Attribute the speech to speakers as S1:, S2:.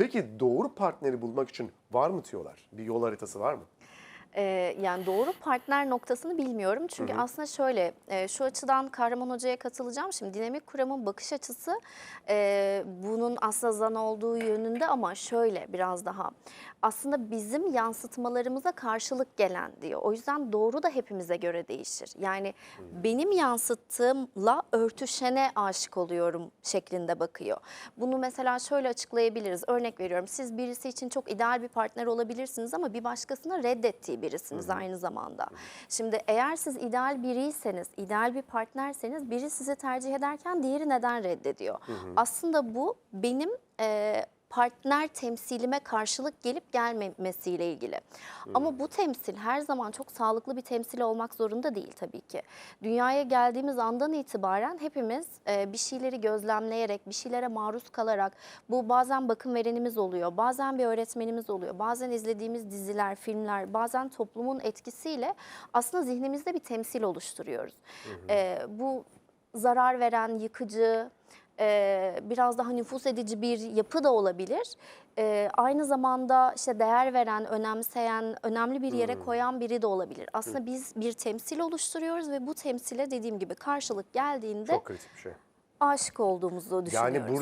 S1: Peki doğru partneri bulmak için var mı tüyolar? Bir yol haritası var mı?
S2: Ee, yani doğru partner noktasını bilmiyorum. Çünkü aslında şöyle e, şu açıdan Kahraman Hoca'ya katılacağım. Şimdi dinamik kuramın bakış açısı e, bunun aslında zan olduğu yönünde ama şöyle biraz daha. Aslında bizim yansıtmalarımıza karşılık gelen diyor. O yüzden doğru da hepimize göre değişir. Yani benim yansıttığımla örtüşene aşık oluyorum şeklinde bakıyor. Bunu mesela şöyle açıklayabiliriz. Örnek veriyorum siz birisi için çok ideal bir partner olabilirsiniz ama bir başkasına reddettiği birisiniz aynı zamanda. Şimdi eğer siz ideal biriyseniz, ideal bir partnerseniz biri sizi tercih ederken diğeri neden reddediyor? Aslında bu benim e, partner temsilime karşılık gelip gelmemesiyle ilgili. Ama bu temsil her zaman çok sağlıklı bir temsil olmak zorunda değil tabii ki. Dünyaya geldiğimiz andan itibaren hepimiz e, bir şeyleri gözlemleyerek, bir şeylere maruz kalarak, bu bazen bakım verenimiz oluyor, bazen bir öğretmenimiz oluyor, bazen izlediğimiz diziler, filmler, bazen toplumun etkisiyle aslında zihnimizde bir temsil oluşturuyoruz. E, bu zarar veren, yıkıcı, e, biraz daha nüfus edici bir yapı da olabilir. E, aynı zamanda işte değer veren, önemseyen, önemli bir yere koyan biri de olabilir. Aslında biz bir temsil oluşturuyoruz ve bu temsile dediğim gibi karşılık geldiğinde
S1: Çok kritik bir şey.
S2: aşık olduğumuzu düşünüyoruz.
S1: Yani burada